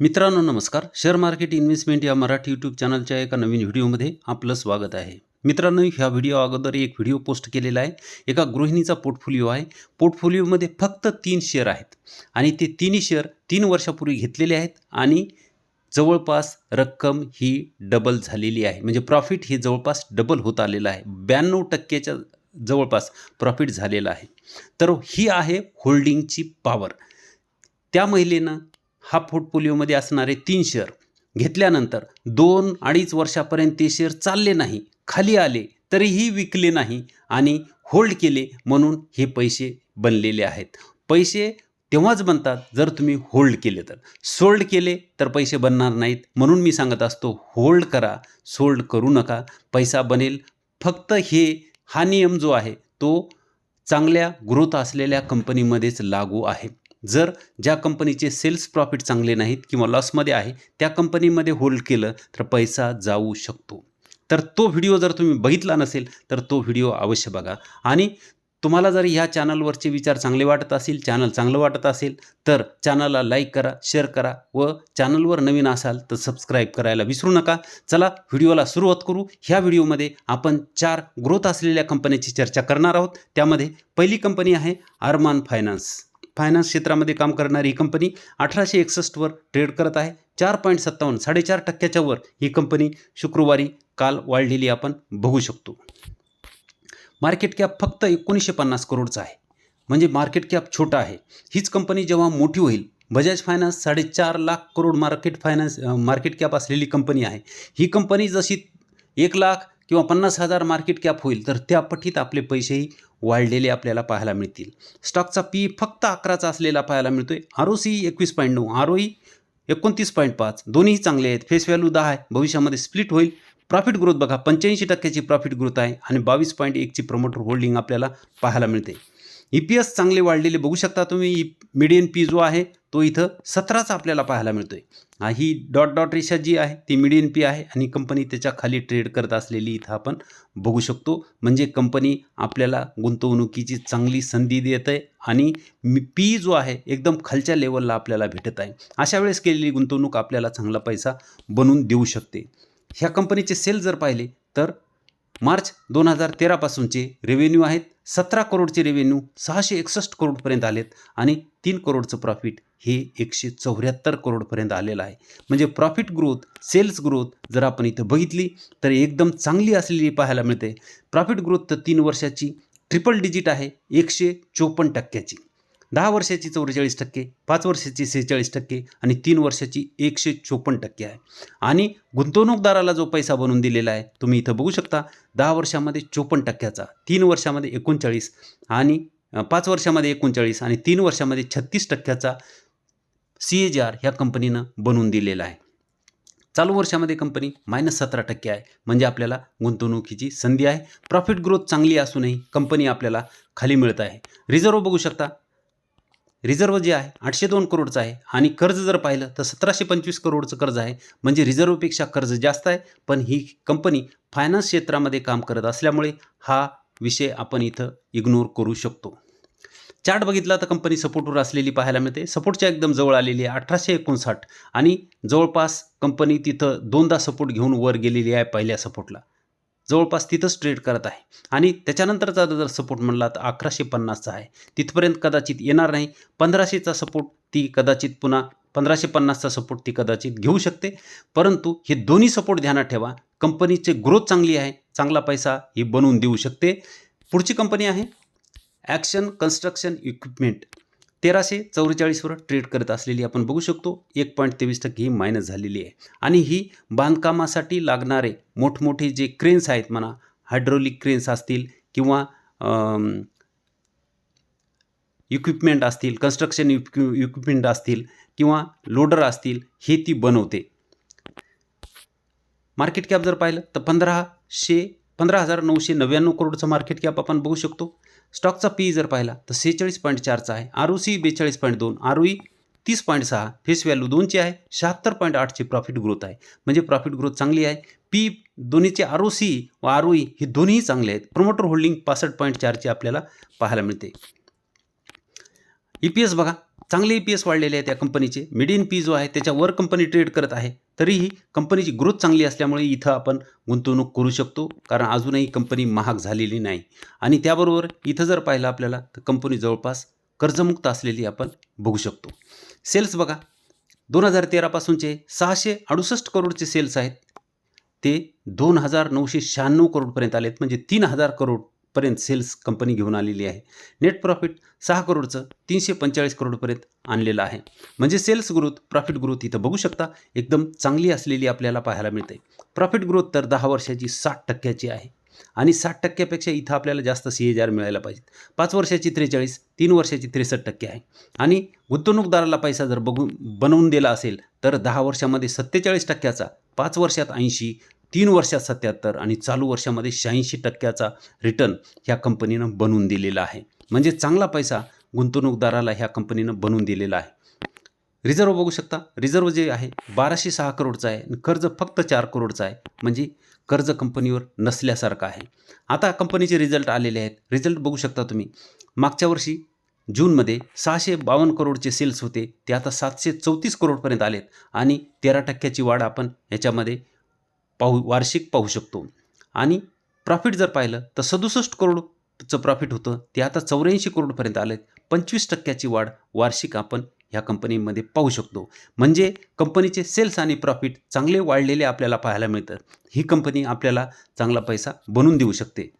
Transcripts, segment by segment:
मित्रांनो नमस्कार. Share market investment या मराठी यूट्यूब चॅनलच्या एका नवीन व्हिडिओमध्ये आपलं स्वागत आहे. मित्रांनो ह्या व्हिडिओ अगोदर एक व्हिडिओ पोस्ट केलेला आहे. एका गृहिणीचा पोर्टफोलिओ आहे. पोर्टफोलिओमध्ये फक्त तीन शेअर आहेत. आणि ते तिन्ही शेअर तीन वर्षापूर्वी घेतलेले आहेत आणि जवळपास रक्कम ही डबल झालेली आहे. म्हणजे प्रॉफिट हे जवळपास डबल होत आलेलं आहे. ब्याण्णव टक्क्याच्या जवळपास प्रॉफिट झालेलं आहे. तर ही आहे होल्डिंगची पॉवर त्या महिलेनं हा पोर्टफोलिओमध्ये असणारे तीन शेअर घेतल्यानंतर दोन अडीच वर्षापर्यंत ते शेअर चालले नाही खाली आले तरीही विकले नाही आणि होल्ड केले म्हणून हे पैसे बनलेले आहेत. पैसे तेव्हाच बनतात जर तुम्ही होल्ड केले तर. सोल्ड केले तर पैसे बनणार नाहीत म्हणून मी सांगत असतो होल्ड करा सोल्ड करू नका. पैसा बनेल. फक्त हे हा नियम जो आहे तो चांगल्या ग्रोथ असलेल्या कंपनीमध्येच लागू आहे. जर ज्या कंपनीचे सेल्स प्रॉफिट चांगले नाहीत किंवा लॉसमध्ये आहे त्या कंपनीमध्ये होल्ड केलं तर पैसा जाऊ शकतो. तर तो व्हिडिओ जर तुम्ही बघितला नसेल तर तो व्हिडिओ अवश्य बघा. आणि तुम्हाला जर ह्या चॅनलवरचे विचार चांगले वाटत असतील चॅनल चांगलं वाटत असेल तर चॅनलला लाईक करा शेअर करा व चॅनलवर नवीन असाल तर सबस्क्राईब करायला विसरू नका. चला व्हिडिओला सुरुवात करू. ह्या व्हिडिओमध्ये आपण चार ग्रोथ असलेल्या कंपन्याची चर्चा करणार आहोत. त्यामध्ये पहिली कंपनी आहे अरमान फायनान्स फायनान्स क्षेत्रामध्ये काम करणारी ही कंपनी अठराशे एकसष्टवर ट्रेड करत आहे. चार पॉईंट सत्तावन्न साडेचार टक्क्याच्या वर ही कंपनी शुक्रवारी काल वाढलेली आपण बघू शकतो. मार्केट कॅप फक्त एकोणीसशे पन्नास करोडचा आहे. म्हणजे मार्केट कॅप छोटा आहे. हीच कंपनी जेव्हा मोठी होईल बजाज फायनान्स साडेचार lakh crore market finance market cap असलेली कंपनी आहे. ही कंपनी जशी एक लाख किंवा पन्नास हजार मार्केट कॅप होईल तर त्या पटीत आपले पैसेही वाढलेले आपल्याला पाहायला मिळतील. स्टॉकचा पी फक्त अकराचा असलेला पाहायला मिळतो आहे आर ओ सी एकवीस पॉईंट नऊ आर ओ ई एकोणतीस पॉईंट पाच दोन्ही चांगले आहेत. फेस व्हॅल्यू दहा आहे. भविष्यामध्ये स्प्लिट होईल. प्रॉफिट ग्रोथ बघा. पंच्याऐंशी टक्क्याची प्रॉफिट ग्रोथ आहे आणि बावीस पॉईंट एकची प्रमोटर होल्डिंग आपल्याला पाहायला मिळते. ई पी एस चांगले वाढलेले बघू शकता तुम्ही. मिडियन पी जो आहे तो इथं सतराचा आपल्याला पाहायला मिळतोय. ही डॉट डॉट रेषा जी आहे ती मिडियन पी आहे आणि कंपनी त्याच्याखाली ट्रेड करत असलेली इथं आपण बघू शकतो. म्हणजे कंपनी आपल्याला गुंतवणुकीची चांगली संधी देत आहे आणि पी जो आहे एकदम खालच्या लेवलला आपल्याला भेटत आहे. अशा वेळेस केलेली गुंतवणूक आपल्याला चांगला पैसा बनवून देऊ शकते. ह्या कंपनीचे सेल जर पाहिले तर मार्च दोन हजार तेरापासूनचे रेव्हेन्यू आहेत. सतरा करोडचे रेव्हेन्यू सहाशे एकसष्ट करोडपर्यंत आलेत आणि तीन करोडचं प्रॉफिट हे एकशे चौऱ्याहत्तर करोडपर्यंत आलेलं आहे. म्हणजे प्रॉफिट ग्रोथ सेल्स ग्रोथ जर आपण इथं बघितली तर एकदम चांगली असलेली पाहायला मिळते. प्रॉफिट ग्रोथ तर तीन वर्षाची ट्रिपल डिजिट आहे. एकशे चोपन्न टक्क्याची. दहा वर्षाची चौवेचाळीस टक्के पाच वर्षाची सेहेचाळीस टक्के आणि तीन वर्षाची एकशे चोपन्न टक्के आहे. आणि गुंतवणूकदाराला जो पैसा बनवून दिलेला आहे तुम्ही इथं बघू शकता दहा वर्षामध्ये चोपन्न टक्क्याचा तीन वर्षामध्ये एकोणचाळीस आणि पाच वर्षामध्ये एकोणचाळीस आणि तीन वर्षामध्ये छत्तीस टक्क्याचा सी ए जी आर ह्या कंपनीनं बनवून दिलेला आहे. चालू वर्षामध्ये कंपनी मायनस सतरा टक्के आहे म्हणजे आपल्याला गुंतवणुकीची संधी आहे. प्रॉफिट ग्रोथ चांगली असूनही कंपनी आपल्याला खाली मिळत आहे. रिझर्व बघू शकता रिझर्व जे आहे आठशे दोन करोडचं आहे. आणि कर्ज जर पाहिलं तर सतराशे पंचवीस करोडचं कर्ज आहे. म्हणजे रिझर्वपेक्षा कर्ज जास्त आहे. पण ही कंपनी फायनान्स क्षेत्रामध्ये काम करत असल्यामुळे हा विषय आपण इथं इग्नोर करू शकतो. चार्ट बघितला तर कंपनी सपोर्टवर असलेली पाहायला मिळते. सपोर्टच्या एकदम जवळ आलेली आहे अठराशे एकोणसाठ. आणि जवळपास कंपनी तिथं दोनदा सपोर्ट घेऊन वर गेलेली आहे पहिल्या सपोर्टला जवळपास तिथंच ट्रेड करत आहे. आणि त्याच्यानंतरचा जर सपोर्ट म्हणला तर अकराशे पन्नासचा आहे. तिथपर्यंत कदाचित येणार नाही. पंधराशेचा सपोर्ट ती कदाचित पुन्हा पंधराशे पन्नासचा सपोर्ट ती कदाचित घेऊ शकते. परंतु हे दोन्ही सपोर्ट ध्यानात ठेवा. कंपनीचे ग्रोथ चांगली आहे. चांगला पैसा ही बनवून देऊ शकते. पुढची कंपनी आहे ॲक्शन कन्स्ट्रक्शन इक्विपमेंट तेराशे चौवेचाळीसवर ट्रेड करत असलेली आपण बघू शकतो. एक पॉईंट तेवीस टक्के ही मायनस झालेली आहे. आणि ही बांधकामासाठी लागणारे मोठमोठे जे क्रेन्स आहेत म्हणा हायड्रोलिक क्रेन्स असतील किंवा इक्विपमेंट असतील कन्स्ट्रक्शन इक्वि इक्विपमेंट असतील किंवा लोडर असतील हे ती बनवते. मार्केट कॅप जर पाहिलं तर पंधराशे पंधरा हजार नऊशे नव्याण्णव करोडचं मार्केट कॅप आपण बघू शकतो. स्टॉकचा पी जर पाहिला तर सेहेचाळीस पॉईंट चारचा आहे. आर ओ सी बेचाळीस पॉईंट दोन आर ओ ई तीस पॉईंट सहा फेस व्हॅल्यू दोनची आहे. शहात्तर पॉईंट आठची प्रॉफिट ग्रोथ आहे. म्हणजे प्रॉफिट ग्रोथ चांगली आहे. पी दोन्हीचे आर ओ सी व आर ओ ई हे दोन्ही चांगले आहेत. प्रोमोटर होल्डिंग पासष्ट पॉईंट चारची आपल्याला पाहायला मिळते. ई पी एस बघा. चांगले ई पी एस वाढलेले आहे त्या कंपनीचे मिडियन पी जो आहे त्याच्यावर कंपनी ट्रेड करत आहे. तरीही कंपनीची ग्रोथ चांगली असल्यामुळे इथं आपण गुंतवणूक करू शकतो. कारण अजूनही कंपनी महाग झालेली नाही. आणि त्याबरोबर इथं जर पाहिलं आपल्याला तर कंपनी जवळपास कर्जमुक्त असलेली आपण बघू शकतो. सेल्स बघा. दोन हजार तेरापासूनचे सहाशे अडुसष्ट करोडचे सेल्स आहेत. ते दोन हजार नऊशे शहाण्णव करोडपर्यंत आलेत. म्हणजे तीन हजार करोड पर्यंत सेल्स कंपनी घेऊन आलेली आहे. नेट प्रॉफिट सहा करोडचं तीनशे पंचेचाळीस करोडपर्यंत आणलेलं आहे. म्हणजे सेल्स ग्रोथ प्रॉफिट ग्रोथ इथं बघू शकता एकदम चांगली असलेली आपल्याला पाहायला मिळते. प्रॉफिट ग्रोथ तर दहा वर्षाची साठ टक्क्याची आहे. आणि साठ टक्क्यापेक्षा इथं आपल्याला जास्त सी एच आर मिळायला पाहिजेत. पाच वर्षाची त्रेचाळीस तीन वर्षाची त्रेसष्ट टक्के आहे. आणि गुंतवणूकदाराला पैसा जर बघून बनवून दिला असेल तर दहा वर्षामध्ये सत्तेचाळीस टक्क्याचा पाच वर्षात ऐंशी तीन वर्षात सत्याहत्तर आणि चालू वर्षामध्ये शहाऐंशी टक्क्याचा रिटर्न ह्या कंपनीनं बनवून दिलेला आहे. म्हणजे चांगला पैसा गुंतवणूकदाराला ह्या कंपनीनं बनवून दिलेला आहे. रिझर्व बघू शकता. रिझर्व जे आहे बाराशे सहा करोडचं आहे आणि कर्ज फक्त चार करोडचं आहे. म्हणजे कर्ज कंपनीवर नसल्यासारखं आहे. आता कंपनीचे रिझल्ट आलेले आहेत. रिझल्ट बघू शकता तुम्ही. मागच्या वर्षी जूनमध्ये सहाशे बावन्न करोडचे सेल्स होते. ते आता सातशे चौतीस करोडपर्यंत आलेत. आणि तेरा टक्क्याची वाढ आपण याच्यामध्ये पाहू वार्षिक पाहू शकतो. आणि प्रॉफिट जर पाहिलं तर सदुसष्ट करोडचं प्रॉफिट होतं. ते आता चौऱ्याऐंशी करोडपर्यंत आले पंचवीस टक्क्याची वाढ वार्षिक आपण ह्या कंपनीमध्ये पाहू शकतो. म्हणजे कंपनीचे सेल्स आणि प्रॉफिट चांगले वाढलेले आपल्याला पाहायला मिळतात ही कंपनी आपल्याला चांगला पैसा बनवून देऊ शकते.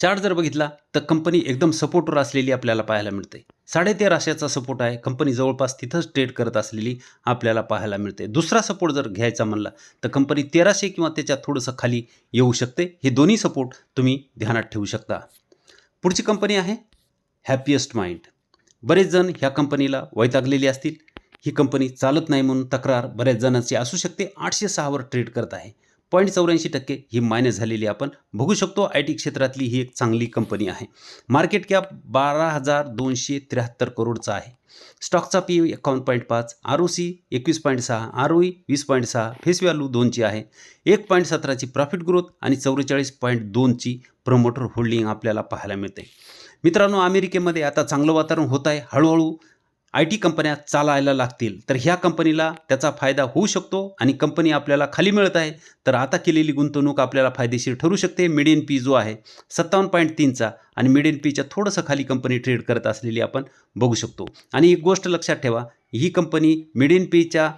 चार्ट जर बघितला तर कंपनी एकदम सपोर्टवर असलेली आपल्याला पाहायला मिळते. साडेतेराशेचा सपोर्ट आहे. कंपनी जवळपास तिथंच ट्रेड करत असलेली आपल्याला पाहायला मिळते. दुसरा सपोर्ट जर घ्यायचा म्हणला तर कंपनी तेराशे किंवा त्याच्या थोडंसं खाली येऊ शकते. हे दोन्ही सपोर्ट तुम्ही ध्यानात ठेवू शकता. पुढची कंपनी आहे हॅपिएस्ट माइंड बरेच जण ह्या कंपनीला वैतागलेली असतील. ही कंपनी चालत नाही म्हणून तक्रार बऱ्याच जणांची असू शकते. आठशे सहावर ट्रेड करत आहे. पॉईंट चौऱ्याऐंशी टक्के ही मायनस झालेली आपण बघू शकतो आय टी क्षेत्रातली ही एक चांगली कंपनी आहे. मार्केट कॅप बारा हजार दोनशे त्र्याहत्तर करोडचा आहे. स्टॉकचा पी एकावन्न पॉईंट पाच आर ओ सी एकवीस पॉईंट सहा आर ओ ई वीस पॉईंट सहा फेस व्हॅल्यू दोनची आहे. एक पॉईंट सतराची प्रॉफिट ग्रोथ आणि चौवेचाळीस पॉईंट दोनची प्रमोटर होल्डिंग आपल्याला पाहायला मिळते. मित्रांनो अमेरिकेमध्ये आता चांगलं वातावरण होत आहे. हळूहळू आय टी कंपन्या चालायला लागतील. तर ह्या कंपनीला त्याचा फायदा होऊ शकतो आणि कंपनी आपल्याला खाली मिळत आहे. तर आता केलेली गुंतवणूक आपल्याला फायदेशीर ठरू शकते. मिडियन पी जो आहे सत्तावन्न पॉईंट तीनचा आणि मिडियन पीच्या थोडंसं खाली कंपनी ट्रेड करत असलेली आपण बघू शकतो. आणि एक गोष्ट लक्षात ठेवा ही कंपनी मिडियन पीच्या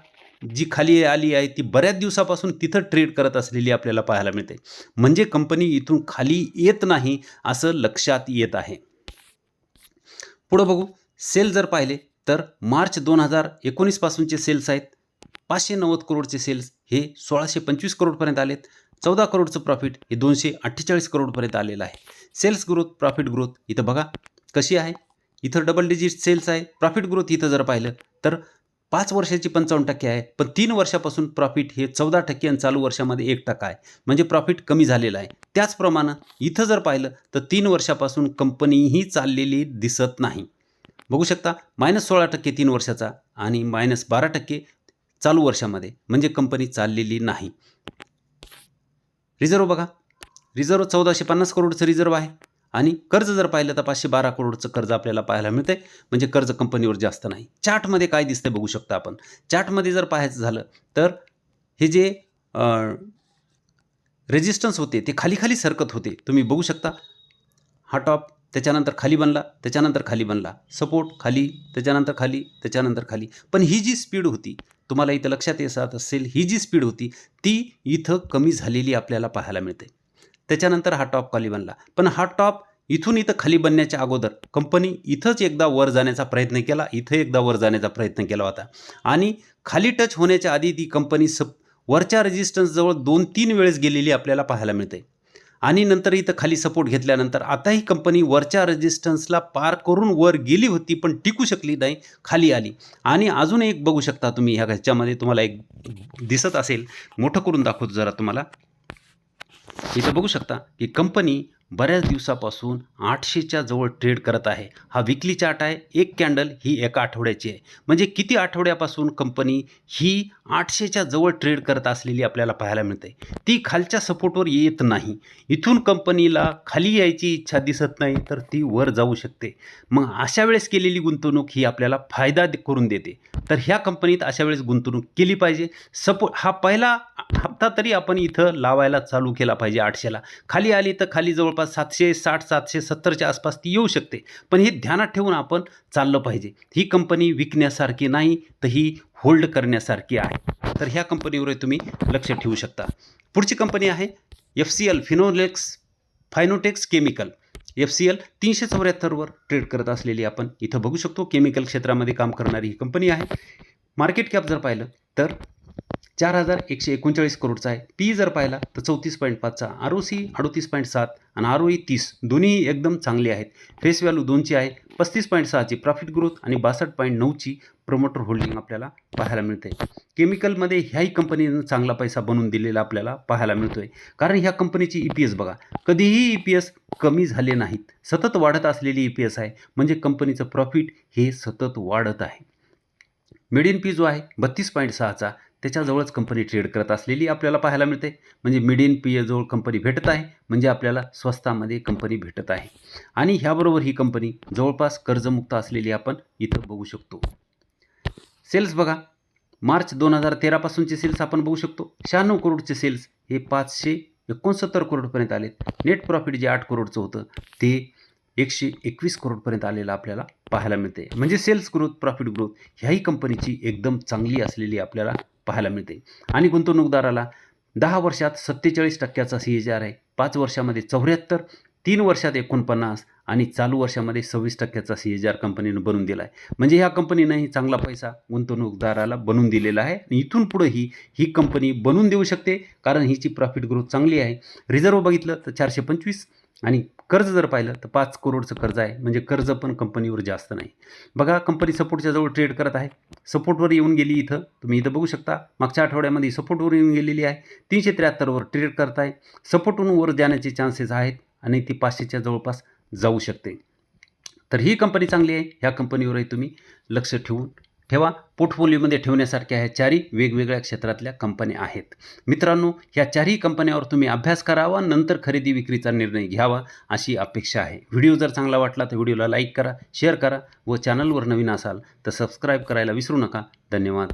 जी खाली आली आहे ती बऱ्याच दिवसापासून तिथं ट्रेड करत असलेली आपल्याला पाहायला मिळते. म्हणजे कंपनी इथून खाली येत नाही असं लक्षात येत आहे. पुढं बघू. सेल जर पाहिले तर मार्च दोन हजार एकोणीसपासूनचे सेल्स आहेत. पाचशे नव्वद करोडचे सेल्स हे सोळाशे पंचवीस करोडपर्यंत आलेत. चौदा करोडचं प्रॉफिट हे दोनशे अठ्ठेचाळीस करोडपर्यंत आलेलं आहे. सेल्स ग्रोथ प्रॉफिट ग्रोथ इथं बघा कशी आहे. इथं डबल डिजिट सेल्स आहे. प्रॉफिट ग्रोथ इथं जर पाहिलं तर पाच वर्षाची पंचावन्न टक्के आहे. पण तीन वर्षापासून प्रॉफिट हे चौदा टक्के आणि चालू वर्षामध्ये एक टक्का आहे. म्हणजे प्रॉफिट कमी झालेलं आहे. त्याचप्रमाणे इथं जर पाहिलं तर तीन वर्षापासून कंपनीही चाललेली दिसत नाही. बघू शकता मायनस सोळा टक्के तीन वर्षाचा आणि मायनस बारा टक्के चालू वर्षामध्ये म्हणजे कंपनी चाललेली नाही. रिझर्व बघा. रिझर्व चौदाशे पन्नास करोडचं रिझर्व आहे आणि कर्ज जर पाहिलं तर पाचशे बारा करोडचं कर्ज आपल्याला पाहायला मिळतंय म्हणजे कर्ज कंपनीवर जास्त नाही. चार्टमध्ये काय दिसतंय बघू शकता आपण. चार्टमध्ये जर पाहायचं झालं तर हे जे रेजिस्टन्स होते ते खाली खाली सरकत होते. तुम्ही बघू शकता हा टॉप त्याच्यानंतर खाली बनला त्याच्यानंतर खाली बनला. सपोर्ट खाली त्याच्यानंतर खाली त्याच्यानंतर खाली. पण ही जी स्पीड होती तुम्हाला इथं लक्षात येत असेल ही जी स्पीड होती ती इथं कमी झालेली आपल्याला पाहायला मिळते. त्याच्यानंतर हा टॉप खाली बनला. पण हा टॉप इथून इथं खाली बनण्याच्या अगोदर कंपनी इथंच एकदा वर जाण्याचा प्रयत्न केला इथं एकदा वर जाण्याचा प्रयत्न केला होता. आणि खाली टच होण्याच्या आधी ती कंपनी सप वरच्या रेजिस्टन्सजवळ दोन तीन वेळेस गेलेली आपल्याला पाहायला मिळते. आणि नंतर इथं खाली सपोर्ट घेतल्यानंतर आता ही कंपनी वरच्या रेजिस्टन्सला पार करून वर गेली होती पण टिकू शकली नाही खाली आली. आणि अजून एक बघू शकता तुम्ही ह्या ह्याच्यामध्ये तुम्हाला एक दिसत असेल. मोठं करून दाखवतो जरा तुम्हाला. इथं बघू शकता की कंपनी बऱ्याच दिवसापासून आठशेच्या जवळ ट्रेड करत आहे. हा विकली चार्ट आहे. एक कॅन्डल ही एका आठवड्याची आहे. म्हणजे किती आठवड्यापासून कंपनी ही आठशेच्या जवळ ट्रेड करत असलेली आपल्याला पाहायला मिळते ती खालच्या सपोर्टवर येत नाही. इथून कंपनीला खाली यायची इच्छा दिसत नाही तर ती वर जाऊ शकते. मग अशा वेळेस केलेली गुंतवणूक ही आपल्याला फायदा करून देते. तर ह्या कंपनीत अशा वेळेस गुंतवणूक केली पाहिजे. सपो हा पहिला हप्ता तरी आपण इथं लावायला चालू केला पाहिजे आठशेला. खाली आली तर खाली जवळपास सातशे साठ सातशे सत्तरच्या आसपास ती येऊ शकते. पण हे ध्यानात ठेवून आपण चाललं पाहिजे. ही कंपनी विकण्यासारखी नाही तर ही होल्ड करण्यासारखी आहे. तर ह्या कंपनीवर तुम्ही लक्ष ठेवू शकता. पुढची कंपनी आहे F C L Finolex Fineotex chemical. F C L तीनशे चौऱ्याहत्तरवर ट्रेड करत असलेली आपण इथं बघू शकतो. केमिकल क्षेत्रामध्ये काम करणारी ही कंपनी आहे. मार्केट कॅप जर पाहिलं तर चार हजार एकशे एकोणचाळीस करोडचा आहे. पी जर पाहिला तर चौतीस पॉईंट पाचचा आर ओ सी अडोतीस पॉईंट सात आणि आर ओ ई तीस. दोन्ही एकदम चांगले आहेत. फेस व्हॅल्यू दोनची आहे. पस्तीस पॉईंट सहाची प्रॉफिट ग्रोथ आणि बासष्ट पॉईंट नऊची प्रमोटर होल्डिंग आपल्याला पाहायला मिळते केमिकलमध्ये ह्याही कंपनीनं चांगला पैसा बनवून दिलेला आपल्याला पाहायला मिळतो आहे कारण ह्या कंपनीची ई पी एस बघा. कधीही ई पी एस कमी झाले नाहीत. सतत वाढत असलेली ई पी एस आहे. म्हणजे कंपनीचं प्रॉफिट हे सतत वाढत आहे. मिडियन पी जो आहे बत्तीस पॉईंट सहाचा. त्याच्याजवळच कंपनी ट्रेड करत असलेली आपल्याला पाहायला मिळते. म्हणजे मिडियन पी एजवळ कंपनी भेटत आहे. म्हणजे आपल्याला स्वस्तामध्ये कंपनी भेटत आहे. आणि ह्याबरोबर ही कंपनी जवळपास कर्जमुक्त असलेली आपण इथं बघू शकतो. सेल्स बघा. मार्च दोन हजार तेरापासूनचे सेल्स आपण बघू शकतो. शहाण्णव करोडचे सेल्स हे पाचशे एकोणसत्तर करोडपर्यंत आलेत. नेट प्रॉफिट जे आठ करोडचं होतं ते एकशे एकवीस करोडपर्यंत आलेलं आपल्याला पाहायला मिळते म्हणजे सेल्स ग्रोथ प्रॉफिट ग्रोथ ह्याही कंपनीची एकदम चांगली असलेली आपल्याला पाहायला मिळते. आणि गुंतवणूकदाराला दहा वर्षात सत्तेचाळीस टक्क्याचा सी एच आर आहे. पाच वर्षामध्ये चौऱ्याहत्तर तीन वर्षात एकोणपन्नास आणि चालू वर्षामध्ये सव्वीस टक्क्याचा सी एच आर कंपनीनं बनवून दिला आहे. म्हणजे ह्या कंपनीनंही चांगला पैसा गुंतवणूकदाराला बनवून दिलेला आहे. आणि इथून पुढंही ही कंपनी बनवून देऊ शकते कारण हिची प्रॉफिट ग्रोथ चांगली आहे. रिझर्व बघितलं तर चारशे पंचवीस आणि कर्ज जर पाहिलं तर पाच करोडचं कर्ज आहे. म्हणजे कर्ज पण कंपनीवर जास्त नाही. बघा कंपनी सपोर्टच्या जवळ ट्रेड करत आहे. सपोर्टवर येऊन गेली इथं. तुम्ही इथं बघू शकता. मागच्या आठवड्यामध्ये सपोर्टवर येऊन गेलेली आहे. तीनशे त्र्याहत्तरवर ट्रेड करत आहे सपोर्टहून वर जाण्याचे चान्सेस आहेत आणि ती पाचशेच्या जवळपास जाऊ शकते. तर ही कंपनी चांगली आहे. ह्या कंपनीवरही तुम्ही लक्ष ठेवून ठेवा. पोर्टफोलिओमध्ये ठेवण्यासारख्या ह्या चारही वेगवेगळ्या क्षेत्रातल्या कंपन्या आहेत. मित्रांनो ह्या चारही कंपन्यावर तुम्ही अभ्यास करावा नंतर खरेदी विक्रीचा निर्णय घ्यावा अशी अपेक्षा आहे. व्हिडिओ जर चांगला वाटला तर व्हिडिओला लाईक करा शेअर करा व चॅनलवर नवीन असाल तर सबस्क्राईब करायला विसरू नका. धन्यवाद.